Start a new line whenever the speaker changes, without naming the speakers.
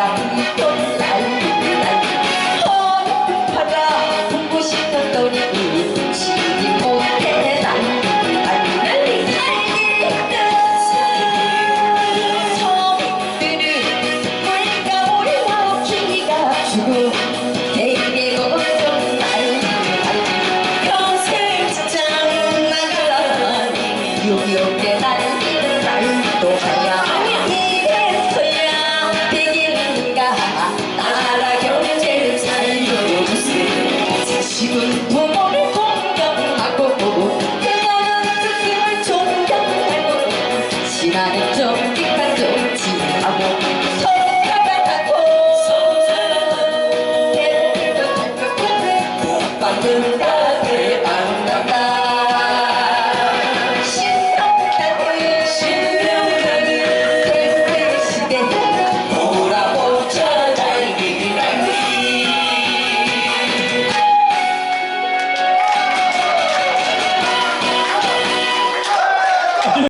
gatito 지금 부모를 존경하고 그녀는 스승을 존경하고 신하는 좀